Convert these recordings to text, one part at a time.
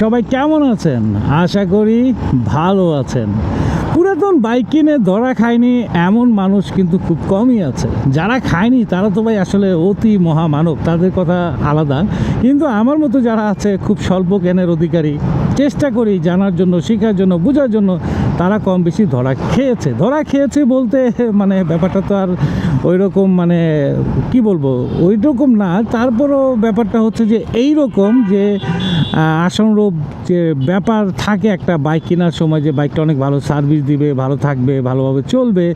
সবাই কেমন আছেন? আশা করি ভালো আছেন। পুরাতন বাইক কিনে ধরা খায়নি এমন মানুষ কিন্তু খুব কমই আছে। যারা খায়নি তারা তো ভাই আসলে অতি মহামানব তাদের কথা আলাদা। কিন্তু আমার মতো যারা আছে খুব স্বল্প জ্ঞানের অধিকারী চেষ্টা করি জানার জন্য শেখার জন্য বোঝার জন্য তারা কম বেশি ধরা খেয়েছে। ধরা খেয়েছে বলতে মানে ব্যাপারটা তো আর ওই রকম মানে কি বলব ওই রকম না। তারপরও ব্যাপারটা হচ্ছে যে এই রকম যে আহ, আশানুরূপ যে ব্যাপার থাকে একটা বাইক কেনার সময় যে বাইকটা অনেক ভালো সার্ভিস দিবে ভালো থাকবে, ভালোভাবে চলবে,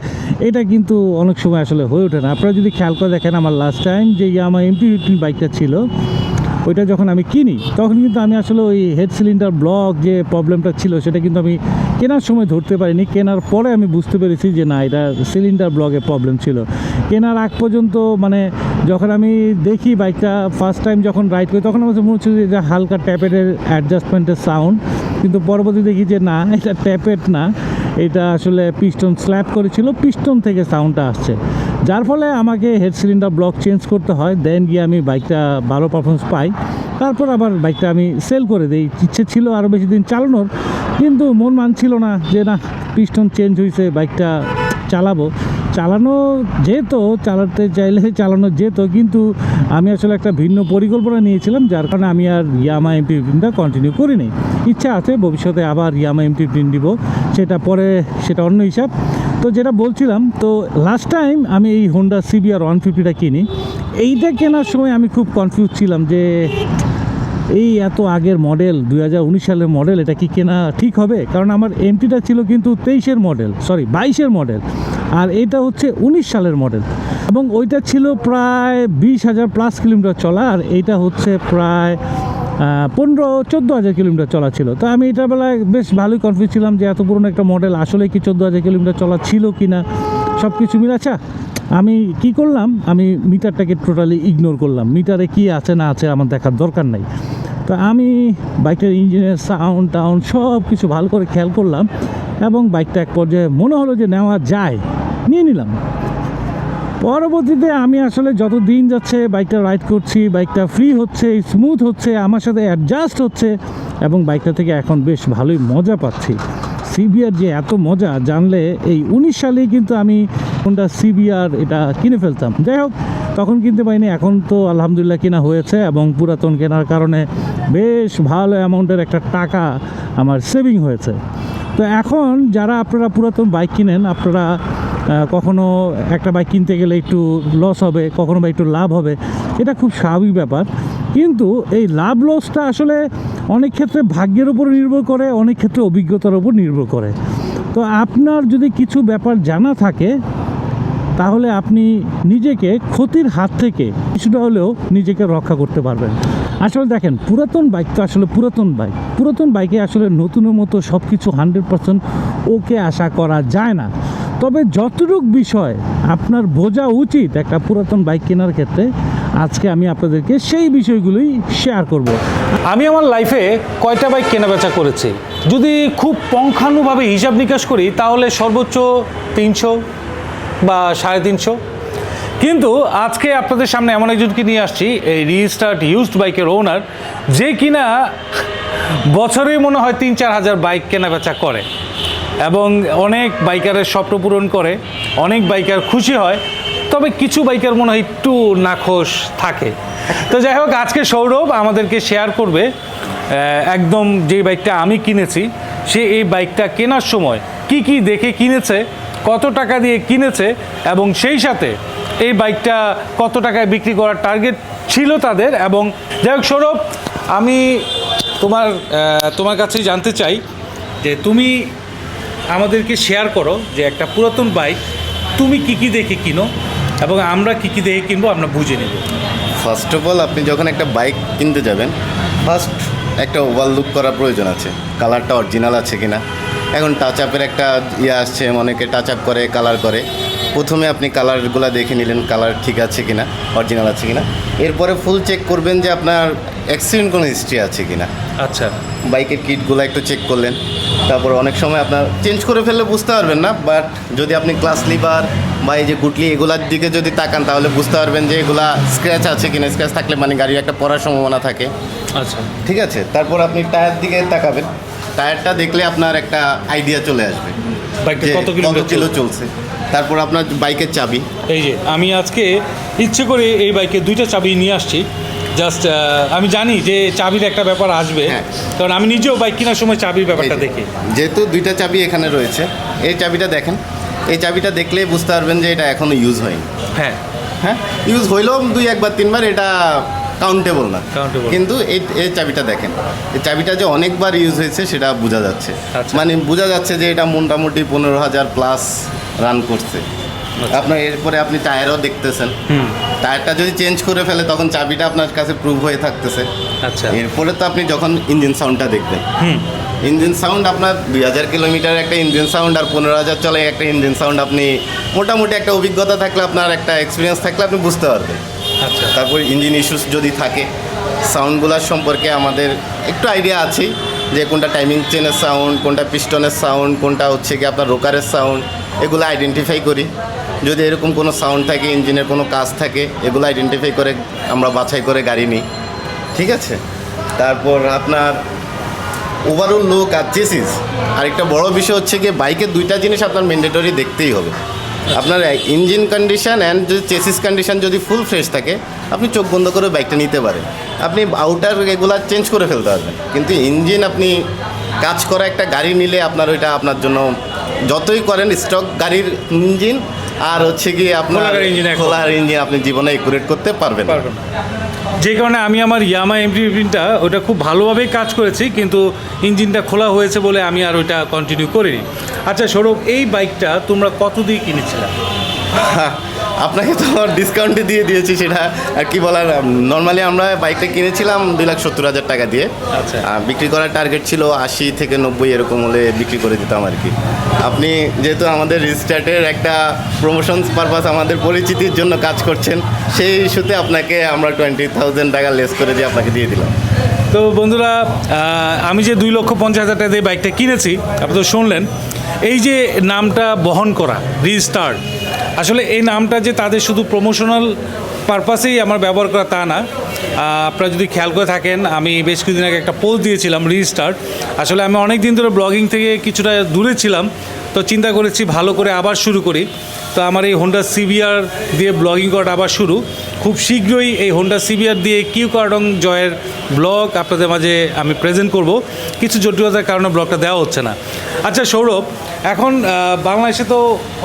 এটা কিন্তু অনেক সময় আসলে হয়ে ওঠে না। আপনারা যদি খেয়াল করে দেখেন, আমার লাস্ট টাইম যে আমার এমপি ফিফটিন বাইকটা ছিল, ওইটা যখন আমি কিনি, তখন কিন্তু আমি আসলে ওই হেড সিলিন্ডার ব্লক যে প্রবলেমটা ছিল, সেটা কিন্তু আমি কেনার সময় ধরতে পারিনি। কেনার পরে আমি বুঝতে পেরেছি যে না, এটা সিলিন্ডার ব্লকে প্রবলেম ছিল। কেনার আগ পর্যন্ত মানে যখন আমি দেখি বাইকটা ফার্স্ট টাইম যখন রাইড করি, তখন আমার মনে হচ্ছে যে হালকা ট্যাপেটের অ্যাডজাস্টমেন্টের সাউন্ড কিন্তু পরবর্তী দেখি যে না, এটা ট্যাপেট না। এটা আসলে পিস্টন স্ল্যাপ করেছিল পিস্টন থেকে সাউন্ডটা আসছে। যার ফলে আমাকে হেড সিলিন্ডার ব্লক চেঞ্জ করতে হয় দেন গিয়ে আমি বাইকটা ভালো পারফরমেন্স পাই। তারপর আবার বাইকটা আমি সেল করে দিই। ইচ্ছে ছিল আরও বেশি দিন চালানোর, কিন্তু মন মানছিল না যে না পিস্টন চেঞ্জ হয়েছে বাইকটা চালাবো। চালানো যেত, চালাতে চাইলে চালানো যেত, কিন্তু আমি আসলে একটা ভিন্ন পরিকল্পনা নিয়েছিলাম, যার কারণে আমি আর ইয়ামা এমপি ফিফটিনটা কন্টিনিউ করিনি। ইচ্ছা আছে ভবিষ্যতে আবার ইয়ামা এমপি ফিফটিন দিব, সেটা পরে, সেটা অন্য হিসাব। তো যেটা বলছিলাম, তো লাস্ট টাইম আমি এই হোন্ডা সিবিআর ওয়ান ফিফটিটা কিনি, এইটা কেনার সময় আমি খুব কনফিউজ ছিলাম যে এই এত আগের মডেল দু হাজার উনিশ সালের মডেল এটা কি কেনা ঠিক হবে? কারণ আমার এমটিটা ছিল কিন্তু তেইশের মডেল সরি বাইশের মডেল আর এটা হচ্ছে উনিশ সালের মডেল। এবং ওইটা ছিল প্রায় বিশ হাজার প্লাস কিলোমিটার চলা, আর এইটা হচ্ছে প্রায় পনেরো, চোদ্দ হাজার কিলোমিটার চলা ছিল। তো আমি এটার বেলায় বেশ ভালোই কনফিউজ ছিলাম যে এত পুরনো একটা মডেল আসলে কি চোদ্দ হাজার কিলোমিটার চলা ছিল কি না সব কিছু মিলে আচ্ছা আমি কি করলাম? আমি মিটারটাকে টোটালি ইগনোর করলাম। মিটারে কি আছে না আছে আমার দেখার দরকার নাই। তো আমি বাইকটার ইঞ্জিনের সাউন্ড টাউন্ড সব কিছু ভালো করে খেয়াল করলাম এবং বাইকটা এক পর্যায়ে মনে হলো যে নেওয়া যায়। নিয়ে নিলাম। পরবর্তীতে আমি আসলে যত দিন যাচ্ছে বাইকটা রাইড করছি, বাইকটা ফ্রি হচ্ছে স্মুথ হচ্ছে, আমার সাথে অ্যাডজাস্ট হচ্ছে এবং বাইকটা থেকে এখন বেশ ভালোই মজা পাচ্ছি। সিবিআর যে এত মজা, জানলে এই উনিশ সালেই কিন্তু আমি কোনটা সিবিআর এটা কিনে ফেলতাম। যাই হোক, তখন কিনতে পারিনি, এখন তো আলহামদুলিল্লাহ কেনা হয়েছে এবং পুরাতন কেনার কারণে বেশ ভালো অ্যামাউন্টের একটা টাকা আমার সেভিং হয়েছে। তো এখন যারা আপনারা পুরাতন বাইক কিনেন, আপনারা কখনো একটা বাইক কিনতে গেলে একটু লস হবে, কখনো বা একটু লাভ হবে, এটা খুব স্বাভাবিক ব্যাপার। কিন্তু এই লাভ লসটা আসলে অনেক ক্ষেত্রে ভাগ্যের উপর নির্ভর করে, অনেক ক্ষেত্রে অভিজ্ঞতার উপর নির্ভর করে। তো আপনার যদি কিছু ব্যাপার জানা থাকে, তাহলে আপনি নিজেকে ক্ষতির হাত থেকে কিছুটা হলেও নিজেকে রক্ষা করতে পারবেন। আসলে দেখেন, পুরাতন বাইক তো আসলে পুরাতন বাইক পুরাতন বাইকে আসলে নতুনের মতো সব কিছু হান্ড্রেড পার্সেন্ট ওকে আশা করা যায় না। তবে যতটুক বিষয় আপনার বোঝা উচিত একটা পুরাতন বাইক কেনার ক্ষেত্রে, আজকে আমি আপনাদেরকে সেই বিষয়গুলোই শেয়ার করব। আমি আমার লাইফে কয়টা বাইক কেনাবেচা করেছি? যদি খুব পঙ্খানুভাবে হিসাব নিকাশ করি, তাহলে সর্বোচ্চ তিনশো বা সাড়ে তিনশো। কিন্তু আজকে আপনাদের সামনে এমন একজনকে নিয়ে আসছি, এই রিস্টার্ট ইউজড বাইকের ওনার যে কিনা বছরেই মনে হয় তিন চার হাজার বাইক কেনাবেচা করে। এবং অনেক বাইকারের স্বপ্ন পূরণ করে, অনেক বাইকার খুশি হয়, তবে কিছু বাইকার মনে হয় একটু নাখোশ থাকে। তো যাই হোক, আজকে সৌরভ আমাদেরকে শেয়ার করবে একদম যে বাইকটা আমি কিনেছি, সে এই বাইকটা কেনার সময় কি কি দেখে কিনেছে, কত টাকা দিয়ে কিনেছে, এবং সেই সাথে এই বাইকটা কত টাকায় বিক্রি করার টার্গেট ছিল তাদের, এবং যাই হোক, সৌরভ, আমি তোমার তোমার কাছেই জানতে চাই যে তুমি আমাদেরকে শেয়ার করো যে একটা পুরাতন বাইক তুমি কি কি দেখে কিনো এবং আমরা কি কি দেখে কিনবো আমরা বুঝে নেব। ফার্স্ট অফ অল আপনি যখন একটা বাইক কিনতে যাবেন ফার্স্ট একটা ওভার লুক করার প্রয়োজন আছে। কালারটা অরিজিনাল আছে কিনা। এখন টাচ আপের একটা ইয়ে আসছে অনেকে টাচ আপ করে কালার করে। প্রথমে আপনি কালারগুলো দেখে নিলেন কালার ঠিক আছে কিনা অরিজিনাল আছে কিনা। এরপরে ফুল চেক করবেন যে আপনার অ্যাক্সিডেন্ট কোনো হিস্ট্রি আছে কিনা। আচ্ছা। বাইকের কিটগুলো একটু চেক করলেন তারপর অনেক সময় আপনার চেঞ্জ করে ফেললে বুঝতে পারবেন না বাট যদি আপনি ক্লাস লিভার বা এই যে গুটলি এগুলার দিকে যদি তাকান তাহলে বুঝতে পারবেন যে এগুলা স্ক্র্যাচ আছে কিনা। স্ক্র্যাচ থাকলে মানে গাড়ির একটা পড়ার সম্ভাবনা থাকে। আচ্ছা। ঠিক আছে? তারপর আপনি টায়ার দিকে তাকাবেন। টায়ারটা দেখলে আপনার একটা আইডিয়া চলে আসবে কত কিলো চলছে? তারপর আপনার বাইকের চাবি। এই যে আমি আজকে ইচ্ছে করে এই বাইকে দুইটা চাবি নিয়ে আসছি। জাস্ট আমি জানি যে চাবির একটা ব্যাপার আসবে হ্যাঁ। কারণ আমি নিজেও বাইক কেনার সময় চাবির ব্যাপারটা দেখি। যেহেতু দুইটা চাবি এখানে রয়েছে এই চাবিটা দেখেন এই চাবিটা দেখলেই বুঝতে পারবেন যে এটা এখনও ইউজ হয়নি। হ্যাঁ। হ্যাঁ? ইউজ হইলেও দুই একবার তিনবার এটা কাউন্টেবল না। কিন্তু এই এই চাবিটা দেখেন এই চাবিটা যে অনেকবার ইউজ হয়েছে সেটা বোঝা যাচ্ছে। আচ্ছা। মানে বোঝা যাচ্ছে যে এটা মোটামুটি পনেরো হাজার প্লাস রান করছে। আপনার এরপরে আপনি টায়ারও দেখতেছেন। টায়ারটা যদি চেঞ্জ করে ফেলে তখন চাবিটা আপনার কাছে প্রুভ হয়ে থাকতেছে। আচ্ছা। এরপরে তো আপনি যখন ইঞ্জিন সাউন্ডটা দেখবেন। ইঞ্জিন সাউন্ড আপনার দুই হাজার কিলোমিটার একটা ইঞ্জিন সাউন্ড আর পনেরো হাজার চলে একটা ইঞ্জিন সাউন্ড আপনি মোটামুটি একটা অভিজ্ঞতা থাকলে আপনার একটা এক্সপিরিয়েন্স থাকলে আপনি বুঝতে পারবেন। আচ্ছা। তারপর ইঞ্জিন ইস্যুস যদি থাকে সাউন্ডগুলোর সম্পর্কে আমাদের একটু আইডিয়া আছেই যে কোনটা টাইমিং চেনের সাউন্ড কোনটা পিস্টনের সাউন্ড কোনটা হচ্ছে কি আপনার রোকারের সাউন্ড এগুলো আইডেন্টিফাই করি। যদি এরকম কোনো সাউন্ড থাকে ইঞ্জিনের কোনো কাজ থাকে এগুলো আইডেন্টিফাই করে আমরা বাছাই করে গাড়ি নিই। ঠিক আছে? তারপর আপনার ওভারঅল লুক আর চেসিস আরেকটা বড় বিষয় হচ্ছে কি বাইকের দুইটা জিনিস আপনার ম্যান্ডেটরি দেখতেই হবে। আপনার ইঞ্জিন কন্ডিশন অ্যান্ড যদি চেসিস কন্ডিশন যদি ফুল ফ্রেশ থাকে আপনি চোখ বন্ধ করে বাইকটা নিতে পারেন। আপনি আউটার রেগুলার চেঞ্জ করে ফেলতে পারবেন। কিন্তু ইঞ্জিন আপনি কাজ করা একটা গাড়ি নিলে আপনার ওইটা আপনার জন্য যতই করেন স্টক গাড়ির ইঞ্জিন আর হচ্ছে কি আপনার। খোলার ইঞ্জিন আপনি জীবনে একুরেট করতে পারবেন। যে কারণে আমি আমার ইয়ামা এমটি ফিফটিনটা ওটা খুব ভালোভাবেই কাজ করেছি কিন্তু ইঞ্জিনটা খোলা হয়েছে বলে আমি আর ওইটা কন্টিনিউ করিনি আচ্ছা সৌরভ এই বাইকটা তোমরা কত দিয়ে কিনেছিলে আপনাকে তো ডিসকাউন্টে দিয়ে দিয়েছি সেটা আর কি বলার নর্মালি আমরা বাইকটা কিনেছিলাম দুই লাখ সত্তর হাজার টাকা দিয়ে। আচ্ছা। আর বিক্রি করার টার্গেট ছিল আশি থেকে নব্বই এরকম হলে বিক্রি করে দিতাম আর কি। আপনি যেহেতু আমাদের রিস্টার্টের একটা প্রমোশন পারপাস আমাদের পরিচিতির জন্য কাজ করছেন সেই ইস্যুতে আপনাকে আমরা টোয়েন্টি থাউজেন্ড টাকা লেস করে দিয়ে আপনাকে দিয়ে দিলাম। তো বন্ধুরা আমি যে দুই লক্ষ পঞ্চাশ হাজার টাকা দিয়ে বাইকটা কিনেছি আপনি তো শুনলেন এই যে নামটা বহন করা রিস্টার্ট আসলে এই নামটা যে তাদের শুধু প্রমোশনাল পারপাসেই আমার ব্যবহার করা তা না। আপনারা যদি খেয়াল করে থাকেন, আমি বেশ কিছুদিন আগে একটা পোস্ট দিয়েছিলাম রিস্টার্ট আসলে আমি অনেক দিন ধরে ব্লগিং থেকে কিছুটা দূরে ছিলাম। তো চিন্তা করেছি ভালো করে আবার শুরু করি। তো আমার এই হোন্ডা সিভিআর দিয়ে ব্লগিং করাটা আবার শুরু। খুব শীঘ্রই এই হোন্ডা সিভিআর দিয়ে কিউ কার্ডং জয়ের ব্লগ আপনাদের মাঝে আমি প্রেজেন্ট করব। কিছু জটিলতার কারণে ব্লগটা দেওয়া হচ্ছে না। আচ্ছা সৌরভ, এখন বাংলাদেশে তো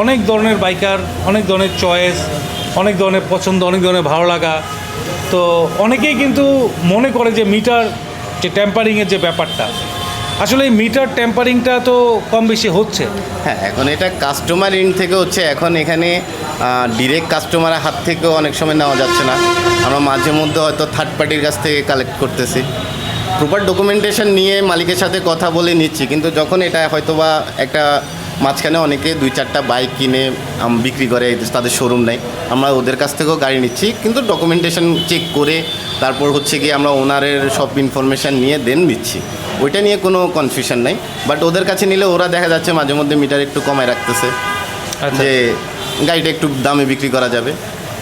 অনেক ধরনের বাইকার অনেক ধরনের চয়েস অনেক ধরনের পছন্দ, অনেক ধরনের ভালো লাগা। তো অনেকেই কিন্তু মনে করে যে মিটার যে টেম্পারিংয়ের যে ব্যাপারটা আসলে এই মিটার টেম্পারিংটা তো কম বেশি হচ্ছে। হ্যাঁ এখন এটা কাস্টমার ইন থেকে হচ্ছে, এখন এখানে ডিরেক্ট কাস্টমারের হাত থেকেও অনেক সময় নেওয়া যাচ্ছে না। আমরা মাঝে মধ্যে হয়তো থার্ড পার্টির কাছ থেকে কালেক্ট করতেছি। প্রপার ডকুমেন্টেশন নিয়ে মালিকের সাথে কথা বলে নিচ্ছি, কিন্তু যখন এটা হয়তো বা একটা মাঝখানে অনেকে দুই চারটা বাইক কিনে বিক্রি করে তাদের শোরুম নেই আমরা ওদের কাছ থেকেও গাড়ি নিচ্ছি, কিন্তু ডকুমেন্টেশন চেক করে, তারপর হচ্ছে কি আমরা ওনারের সব ইনফরমেশান নিয়ে দেন দিচ্ছি ওইটা নিয়ে কোনো কনফিউশন নাই। বাট ওদের কাছে নিলে ওরা দেখা যাচ্ছে মাঝে মধ্যে মিটার একটু কমায় রাখতেছে। আচ্ছা। যে গাড়িটা একটু দামে বিক্রি করা যাবে।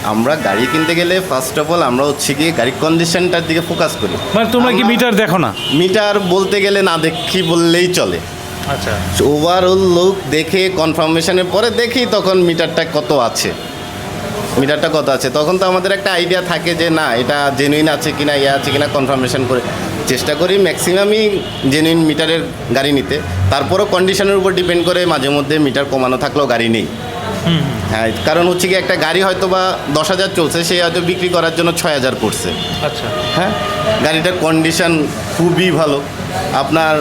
আমরা গাড়ি কিনতে গেলে ফার্স্ট অফ অল আমরা হচ্ছে গিয়ে গাড়ির কন্ডিশনটার দিকে ফোকাস করি। মানে তোমরা কি মিটার দেখো না? মিটার বলতে গেলে না দেখি বললেই চলে। আচ্ছা। ওভারঅল লুক দেখে কনফার্মেশনের পরে দেখি তখন মিটারটা কত আছে। মিটারটা কত আছে? তখন তো আমাদের একটা আইডিয়া থাকে যে না এটা জেনুইন আছে কিনা ইয়ে আছে কিনা কনফার্মেশন করে চেষ্টা করি ম্যাক্সিমামই জেনুইন মিটারের গাড়ি নিতে। তারপরও কন্ডিশনের উপর ডিপেন্ড করে মাঝে মধ্যে মিটার কমানো থাকলেও গাড়ি নেই। হ্যাঁ কারণ হচ্ছে কি একটা গাড়ি হয়তো বা দশ হাজার চলছে সে হয়তো বিক্রি করার জন্য ছয় হাজার পড়ছে আচ্ছা। হ্যাঁ গাড়িটার কন্ডিশন খুবই ভালো। আপনার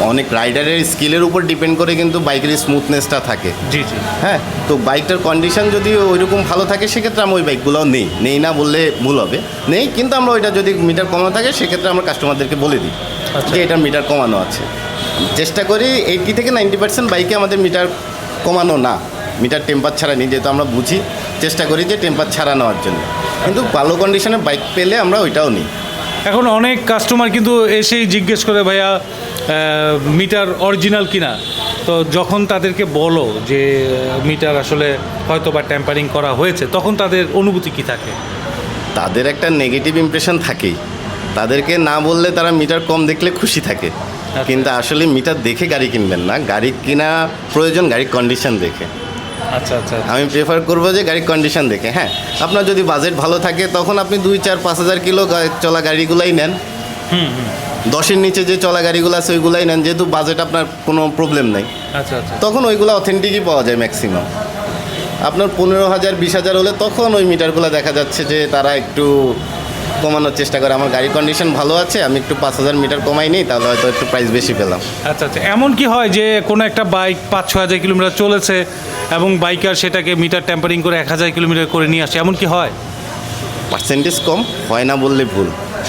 অনেক রাইডারের স্কিলের উপর ডিপেন্ড করে কিন্তু বাইকের স্মুথনেসটা থাকে। জি জি। হ্যাঁ? তো বাইকটার কন্ডিশন যদি ওইরকম ভালো থাকে সেক্ষেত্রে আমরা ওই বাইকগুলোও নেই। নেই না বললে ভুল হবে। নেই কিন্তু আমরা ওইটা যদি মিটার কমানো থাকে সেক্ষেত্রে আমরা কাস্টমারদেরকে বলে দিই আচ্ছা। যে এটা মিটার কমানো আছে। চেষ্টা করি এইটি থেকে নাইনটি পার্সেন্ট বাইকে আমাদের মিটার কমানো না। মিটার টেম্পার ছাড়া নিই যেহেতু আমরা বুঝি। চেষ্টা করি যে টেম্পার ছাড়া নেওয়ার জন্য। কিন্তু ভালো কন্ডিশনে বাইক পেলে আমরা ওইটাও নিই। এখন অনেক কাস্টমার কিন্তু এসেই জিজ্ঞেস করে ভাইয়া মিটার অরিজিনাল কিনা? তো যখন তাদেরকে বলো যে মিটার আসলে হয়তো বা ট্যাম্পারিং করা হয়েছে তখন তাদের অনুভূতি কি থাকে? তাদের একটা নেগেটিভ ইমপ্রেশন থাকেই। তাদেরকে না বললে তারা মিটার কম দেখলে খুশি থাকে। কিন্তু আসলে মিটার দেখে গাড়ি কিনবেন না। গাড়ি কিনা প্রয়োজন গাড়ির কন্ডিশন দেখে। আচ্ছা আচ্ছা আমি প্রেফার করব যে গাড়ির কন্ডিশন দেখে হ্যাঁ। আপনার যদি বাজেট ভালো থাকে তখন আপনি দুই চার পাঁচ হাজার কিলো চলা গাড়িগুলাই নেন। দশের নিচে যে চলা গাড়িগুলো আছে ওইগুলাই নেন যেহেতু বাজেট আপনার কোনো প্রবলেম নেই। আচ্ছা আচ্ছা। তখন ওইগুলো অথেন্টিকই পাওয়া যায় ম্যাক্সিমাম আপনার পনেরো হাজার বিশ হাজার হলে তখন ওই মিটারগুলো দেখা যাচ্ছে যে তারা একটু কমানোর চেষ্টা করে। আমার গাড়ির কন্ডিশন ভালো আছে আমি একটু পাঁচ হাজার মিটার কমাই নিই তাহলে হয়তো একটু প্রাইস বেশি পেলাম। আচ্ছা আচ্ছা। এমন কি হয় যে কোনো একটা বাইক পাঁচ ছ হাজার কিলোমিটার চলেছে এবং বাইকার সেটাকে মিটার টেম্পারিং করে এক হাজার কিলোমিটার করে নিয়ে আসে? এমন কি হয়? পার্সেন্টেজ কম হয় না বললে ভুল।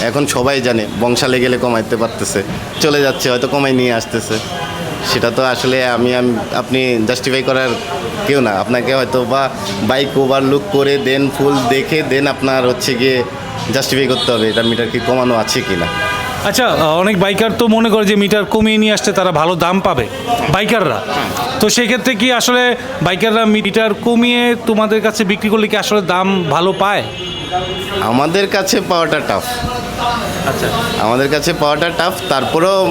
এখন সবাই জানে বংশালে গেলে কমাইতে পারতেছে। চলে যাচ্ছে হয়তো কমাই নিয়ে আসতেছে। সেটা তো আসলে আমি আমি আপনি জাস্টিফাই করার কেউ না। আপনাকে হয়তো বা বাইক ওভারলুক করে দেন ফুল দেখে দেন আপনার হচ্ছে গিয়ে জাস্টিফাই করতে হবে এটা মিটার কি কমানো আছে কি না আচ্ছা অনেক বাইকার তো মনে করে যে মিটার কমিয়ে নিয়ে আসতে তারা ভালো দাম পাবে বাইকাররা তো সেক্ষেত্রে কি আসলে বাইকাররা মিটার কমিয়ে তোমাদের কাছে বিক্রি করলে কি আসলে দাম ভালো পায়? আমাদের কাছে পাওয়াটা টাফ আচ্ছা। আমাদের কাছে পাওয়াটা টাফ তারপরেও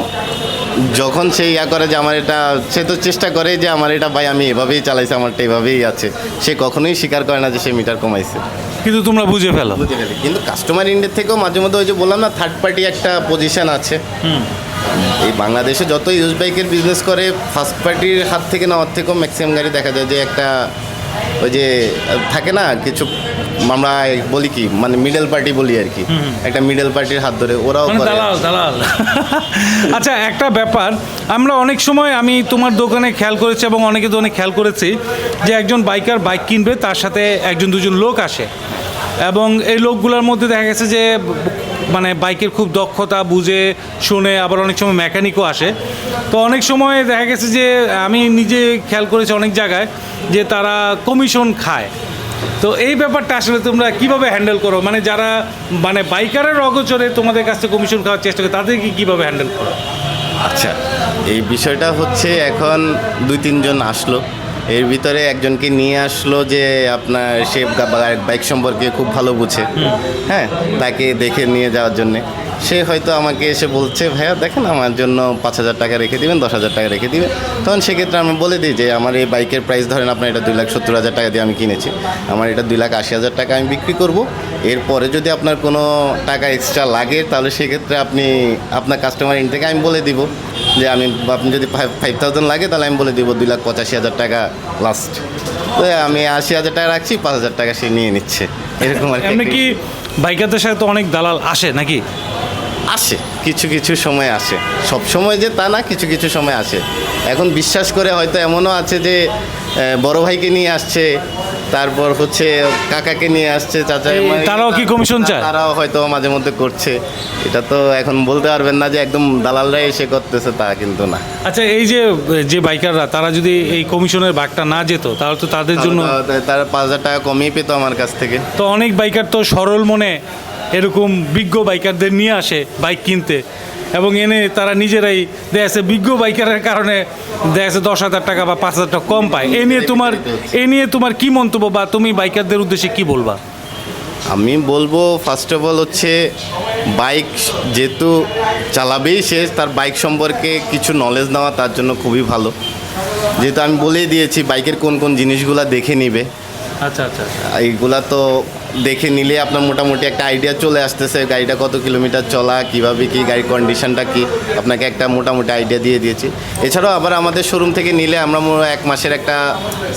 যখন সে ইয়া করে যে আমার এটা সে তো চেষ্টা করে যে আমার এটা ভাই আমি এভাবেই চালাইছি আমারটা এভাবেই আছে। সে কখনোই স্বীকার করে না যে সে মিটার কমাইছে। কিন্তু তোমরা বুঝে ফেলো। বুঝে গেলে কিন্তু কাস্টমার ইন্ডের থেকেও মাঝে মধ্যে ওই যে বললাম না থার্ড পার্টি একটা পজিশন আছে। এই বাংলাদেশে যত ইউজ বাইকের বিজনেস করে ফার্স্ট পার্টির হাত থেকে নেওয়ার থেকেও ম্যাক্সিমাম গাড়ি দেখা যায় যে একটা ওই যে থাকে না কিছু আমরা বলি কি মানে মিডল পার্টি বলি আর কি। একটা মিডল পার্টির হাত ধরে ওরাও মানে দালাল দালাল। আচ্ছা একটা ব্যাপার আমরা অনেক সময় আমি তোমার দোকানে খেয়াল করেছি এবং অনেকে দোকানে খেয়াল করেছি যে একজন বাইকার বাইক কিনবে তার সাথে একজন দুজন লোক আসে। এবং এই লোকগুলোর মধ্যে দেখা গেছে যে মানে বাইকের খুব দক্ষতা বুঝে শুনে আবার অনেক সময় মেকানিকও আসে। তো অনেক সময় দেখা গেছে যে আমি নিজে খেয়াল করেছি অনেক জায়গায় যে তারা কমিশন খায়। তো এই ব্যাপারটা আসলে তোমরা কীভাবে হ্যান্ডেল করো? মানে যারা মানে বাইকারের অগোচরে তোমাদের কাছ থেকে কমিশন খাওয়ার চেষ্টা করে তাদেরকে কীভাবে হ্যান্ডেল করো? আচ্ছা এই বিষয়টা হচ্ছে এখন দুই তিনজন আসলো। এর ভিতরে একজনকে নিয়ে আসলো যে আপনার সে বাইক সম্পর্কে খুব ভালো বুঝে। হ্যাঁ তাকে দেখে নিয়ে যাওয়ার জন্যে। সে হয়তো আমাকে এসে বলছে ভাইয়া দেখেন আমার জন্য পাঁচ হাজার টাকা রেখে দিবেন দশ হাজার টাকা রেখে দিবেন। তখন সেক্ষেত্রে আমি বলে দিই যে আমার এই বাইকের প্রাইস ধরেন আপনার এটা দুই লাখ সত্তর হাজার টাকা দিয়ে আমি কিনেছি। আমার এটা দুই লাখ আশি হাজার টাকা আমি বিক্রি করব। এরপরে যদি আপনার কোনো টাকা এক্সট্রা লাগে তাহলে সেক্ষেত্রে আপনি আপনার কাস্টমার ইন থেকে আমি বলে দিব যে আমি আপনি যদি ফাইভ ফাইভ থাউজেন্ড লাগে তাহলে আমি বলে দিব দুই লাখ পঁচাশি হাজার টাকা লাস্ট তো আমি আশি হাজার টাকা রাখছি পাঁচ হাজার টাকা সে নিয়ে নিচ্ছে। এরকম আর কি বাইকারদের সাথে তো অনেক দালাল আসে নাকি? আসে কিছু কিছু সময় আসে। সব সময় যে তা না কিছু কিছু সময় আসে। এখন বিশ্বাস করে হয়তো এমনও আছে যে বড় ভাইকে নিয়ে আসছে তারপর হচ্ছে কাকাকে নিয়ে আসছে চাচা তারাও কি কমিশন চায়? তারাও হয়তো মাঝে মধ্যে করছে। এটা তো এখন বলতে পারবেন না যে একদম দালালরাই এসে করতেছে তা কিন্তু না। আচ্ছা এই যে যে বাইকাররা তারা যদি এই কমিশনের ভাগটা না যেত তাহলে তো তাদের জন্য তারা পাঁচ হাজার টাকা কমিয়ে পেতো আমার কাছ থেকে। তো অনেক বাইকার তো সরল মনে এরকম বিজ্ঞ বাইকারদের নিয়ে আসে বাইক কিনতে। এবং এনে তারা নিজেরাই দেখা বিজ্ঞ বাইকারের কারণে দেখা দশ হাজার টাকা বা পাঁচ হাজার টাকা কম পায়। এ নিয়ে তোমার এ নিয়ে তোমার কি মন্তব্য বা তুমি বাইকারদের উদ্দেশ্যে কি বলবা? আমি বলব ফার্স্ট অফ অল হচ্ছে বাইক যেহেতু চালাবেই সে তার বাইক সম্পর্কে কিছু নলেজ নেওয়া তার জন্য খুবই ভালো। যেহেতু আমি বলেই দিয়েছি বাইকের কোন কোন জিনিসগুলো দেখে নিবে। আচ্ছা আচ্ছা। এইগুলা তো দেখে নিলে আপনার মোটামুটি একটা আইডিয়া চলে আসতেছে গাড়িটা কত কিলোমিটার চলা কীভাবে কি গাড়ির কন্ডিশনটা কি আপনাকে একটা মোটামুটি আইডিয়া দিয়ে দিয়েছি। এছাড়াও আবার আমাদের শোরুম থেকে নিলে আমরা এক মাসের একটা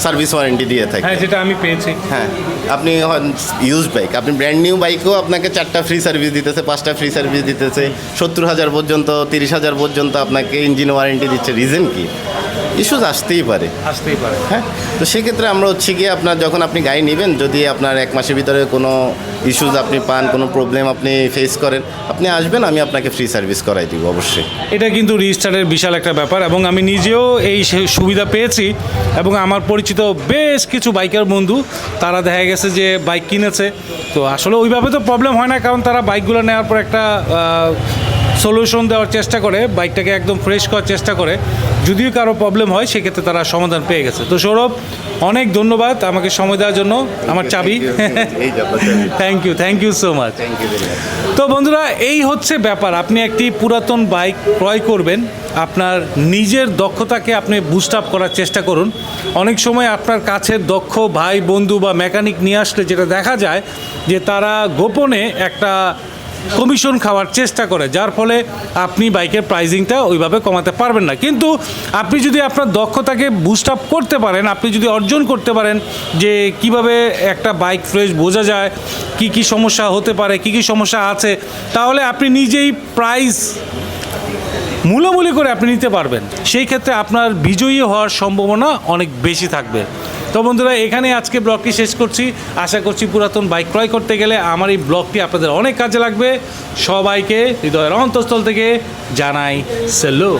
সার্ভিস ওয়ারেন্টি দিয়ে থাকি। হ্যাঁ যেটা আমি পেয়েছি। হ্যাঁ আপনি ইউজ বাইক আপনি ব্র্যান্ড নিউ বাইকও আপনাকে চারটা ফ্রি সার্ভিস দিতেছে পাঁচটা ফ্রি সার্ভিস দিতেছে সত্তর হাজার পর্যন্ত তিরিশ হাজার পর্যন্ত আপনাকে ইঞ্জিন ওয়ারেন্টি দিচ্ছে। রিজন কি? ইস্যুজ আসতেই পারে। আসতেই পারে। হ্যাঁ? তো সেক্ষেত্রে আমরা হচ্ছে গিয়ে আপনার যখন আপনি গাড়ি নেবেন যদি আপনার এক মাসের ভিতরে কোনো ইস্যুজ আপনি পান কোনো প্রবলেম আপনি ফেস করেন আপনি আসবেন আমি আপনাকে ফ্রি সার্ভিস করাই দিব অবশ্যই। এটা কিন্তু রিস্টার্টের বিশাল একটা ব্যাপার এবং আমি নিজেও এই সুবিধা পেয়েছি এবং আমার পরিচিত বেশ কিছু বাইকার বন্ধু তারা দেখা গেছে যে বাইক কিনেছে। তো আসলে ওইভাবে তো প্রবলেম হয় না কারণ তারা বাইকগুলো নেওয়ার পর একটা সলিউশন দেওয়ার চেষ্টা করে বাইকটাকে একদম ফ্রেশ করার চেষ্টা করে। যদিও কারও প্রবলেম হয় সেক্ষেত্রে তারা সমাধান পেয়ে গেছে। তো সৌরভ অনেক ধন্যবাদ আমাকে সময় দেওয়ার জন্য আমার চাবি। Thank you thank you so much তো বন্ধুরা এই হচ্ছে ব্যাপার। আপনি একটি পুরাতন বাইক ক্রয় করবেন আপনার নিজের দক্ষতাকে আপনি বুস্ট আপ করার চেষ্টা করুন। অনেক সময় আপনার কাছের দক্ষ ভাই বন্ধু বা মেকানিক নিয়ে আসলে যেটা দেখা যায় যে তারা গোপনে একটা কমিশন খাওয়ার চেষ্টা করে, যার ফলে আপনি বাইকের প্রাইজিংটা ওইভাবে কমাতে পারবেন না। কিন্তু আপনি যদি আপনার দক্ষতাকে বুস্ট আপ করতে পারেন, আপনি যদি অর্জন করতে পারেন যে কীভাবে একটা বাইক ফ্রেশ বোঝা যায়, কি কি সমস্যা হতে পারে, কি কি সমস্যা আছে, তাহলে আপনি নিজেই প্রাইস মূলামূলি করে আপনি নিতে পারবেন। সেই ক্ষেত্রে আপনার বিজয়ী হওয়ার সম্ভাবনা অনেক বেশি থাকবে। তো বন্ধুরা, এখানে আজকে ব্লগটি শেষ করছি। আশা করছি পুরাতন বাইক ক্রয় করতে গেলে আমার এই ব্লগটি আপনাদের অনেক কাজে লাগবে। সবাইকে হৃদয়ের অন্তঃস্থল থেকে জানাই সেলো